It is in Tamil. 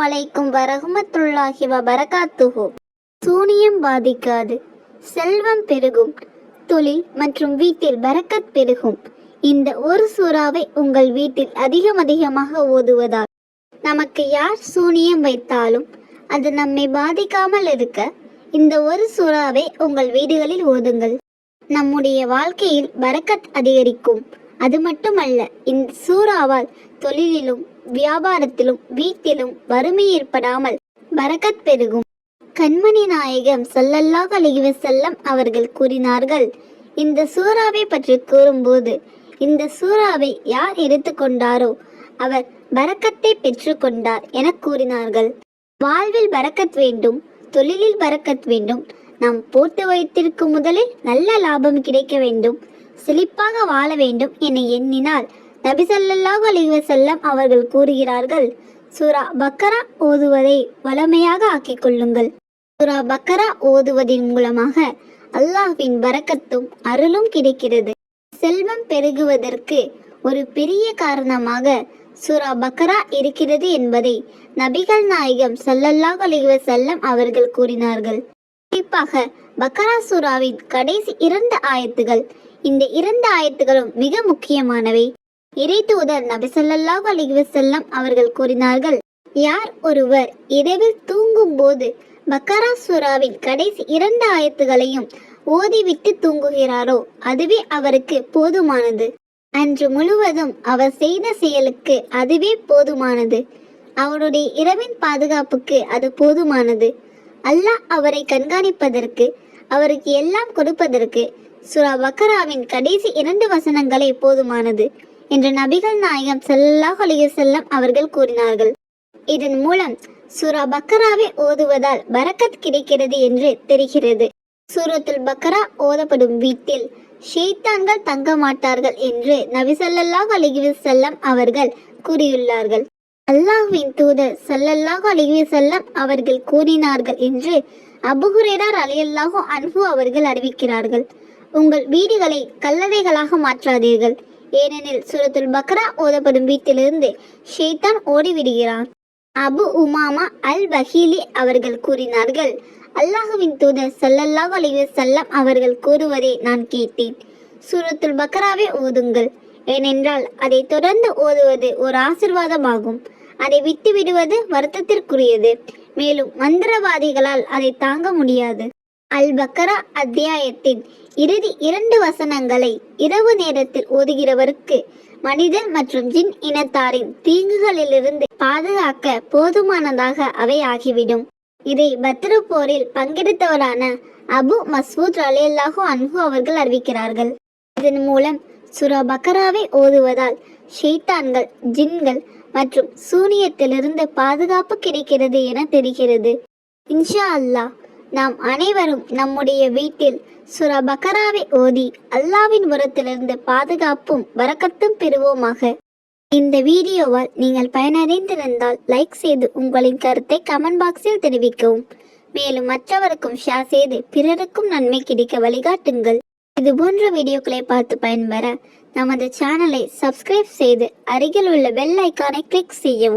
அலைக்கும் வரகுமத்துள்ளாகி வபரகாத்துஹு. சூனியம் பாதிக்காது. செல்வம் பெருகும். தொழில் மற்றும் வீட்டில் பரக்கத் பெருகும். இந்த ஒரு சூறாவை உங்கள் வீட்டில் அதிகம் அதிகமாக ஓதுவதால். நமக்கு யார் சூனியம் வைத்தாலும் அது நம்மை பாதிக்காமல் இருக்க இந்த ஒரு சூறாவை உங்கள் வீடுகளில் ஓதுங்கள். நம்முடைய வாழ்க்கையில் பரக்கத் அதிகரிக்கும். அது மட்டுமல்ல இந்த சூறாவால் தொழிலிலும் வியாபாரத்திலும் வீட்டிலும் வறுமை ஏற்படாமல் பரக்கத் பெருகும். கண்மணி நாயகம் ஸல்லல்லாஹு அலைஹி செல்லம் அவர்கள் கூறினார்கள் இந்த சூறாவை பற்றி கூறும்போது இந்த சூறாவை யார் எடுத்துக்கொண்டாரோ அவர் பரக்கத்தை பெற்றுக்கொண்டார் என கூறினார்கள். வாழ்வில் பரக்கத் வேண்டும் தொழிலில் பரக்கத் வேண்டும் நாம் போட்டு வைத்திருக்கும் முதலில் நல்ல லாபம் கிடைக்க வேண்டும் செழிப்பாக வாழ வேண்டும் என எண்ணினால் நபி ஸல்லல்லாஹு அலைஹி செல்லம் அவர்கள் கூறுகிறார்கள் சூரா பக்கரா ஓதுவதை வளமையாக ஆக்கிக் கொள்ளுங்கள். சூரா பக்கரா ஓதுவதின் மூலமாக அல்லாஹ்வின் பரக்கத்தும் அருளும் கிடைக்கிறது. செல்வம் பெருகுவதற்கு ஒரு பெரிய காரணமாக சூரா பக்கரா இருக்கிறது என்பதை நபிகள் நாயகம் சல்லல்லாஹ் அலைஹி செல்லம் அவர்கள் கூறினார்கள். குறிப்பாக பக்கரா சூராவின் கடைசி இரண்டு ஆயத்துகள் இந்த இரண்டு ஆயத்துகளும் மிக முக்கியமானவை. இறை தூதர் நபி ஸல்லல்லாஹு அலைஹி அவர்கள் கூறினார்கள் யார் ஒருவர் இரவில் தூங்கும் போது பக்கரா சுறாவின் கடைசி இரண்டு ஆயத்துகளையும் ஓதிவிட்டு தூங்குகிறாரோ அதுவே அவருக்கு போதுமானது. அன்று முழுவதும் அவர் செய்த செயலுக்கு அதுவே போதுமானது. அவருடைய இரவின் பாதுகாப்புக்கு அது போதுமானது. அல்லாஹ் அவரை கண்காணிப்பதற்கு அவருக்கு எல்லாம் கொடுப்பதற்கு சுரா பக்கராவின் கடைசி இரண்டு வசனங்களே போதுமானது. என்று நபிகள் நாயகம் செல்லாஹ் அலைஹி செல்லம் அவர்கள் கூறினார்கள். இதன் மூலம் சூரா பக்கராவை ஓதுவதால் பரக்கத் கிடைக்கிறது என்று தெரிகிறது. சூரத்துல் பக்கரா ஓதப்படும் வீட்டில் ஷெய்தான்கள் தங்க மாட்டார்கள் என்று நபி ஸல்லல்லாஹு அலைஹி செல்லம் அவர்கள் கூறியுள்ளார்கள். அல்லாஹ்வின் தூதர் சல்லல்லாஹ் அலைஹி செல்லம் அவர்கள் கூறினார்கள் என்று அபுகுரேரார் அலியல்லாஹோ அன்ஹு அவர்கள் அறிவிக்கிறார்கள். உங்கள் வீடுகளை கல்லறைகளாக மாற்றாதீர்கள். ஏனெனில் சுரத்துல் பக்ரா ஓதப்படும் வீட்டிலிருந்து ஷெய்தான் ஓடிவிடுகிறான். அபு உமாமா அல் பஹீலி அவர்கள் கூறினார்கள் அல்லாஹுவின் தூதர் சல்லல்லாஹ் அலைஹி சல்லம் அவர்கள் கூறுவதை நான் கேட்டேன். சூரத்துல் பக்ராவை ஓதுங்கள். ஏனென்றால் அதை தொடர்ந்து ஓதுவது ஒரு ஆசிர்வாதமாகும். அதை விட்டு விடுவது வருத்தத்திற்குரியது. மேலும் மந்திரவாதிகளால் அதை தாங்க முடியாது. அல் பக்கரா அத்தியாயத்தின் இறுதி இரண்டு வசனங்களை இரவு நேரத்தில் ஓதுகிறவருக்கு மனிதன் மற்றும் ஜின் இனத்தாரின் தீங்குகளிலிருந்து பாதுகாக்க போதுமானதாக அவை ஆகிவிடும். இதை பத்ரு போரில் பங்கெடுத்தவரான அபு மஸ்வூத் அலியல்லாஹு அன்ஹு அவர்கள் அறிவிக்கிறார்கள். இதன் மூலம் சுரா பக்கராவை ஓதுவதால் ஷெய்தான்கள் ஜின்கள் மற்றும் சூனியத்திலிருந்து பாதுகாப்பு கிடைக்கிறது என தெரிகிறது. இன்ஷா அல்லாஹ் நாம் அனைவரும் நம்முடைய வீட்டில் சுரா பக்கராவை ஓதி அல்லாவின் புறத்திலிருந்து பாதுகாப்பும் வரக்கத்தும் பெறுவோமாக. இந்த வீடியோவால் நீங்கள் பயனடைந்திருந்தால் லைக் செய்து உங்களின் கருத்தை கமெண்ட் பாக்ஸில் தெரிவிக்கவும். மேலும் மற்றவருக்கும் ஷேர் செய்து பிறருக்கும் நன்மை கிடைக்க வழிகாட்டுங்கள். இது போன்ற வீடியோக்களை பார்த்து பயன்பெற நமது சேனலை சப்ஸ்கிரைப் செய்து அருகில் உள்ள பெல் ஐக்கானை கிளிக் செய்யவும்.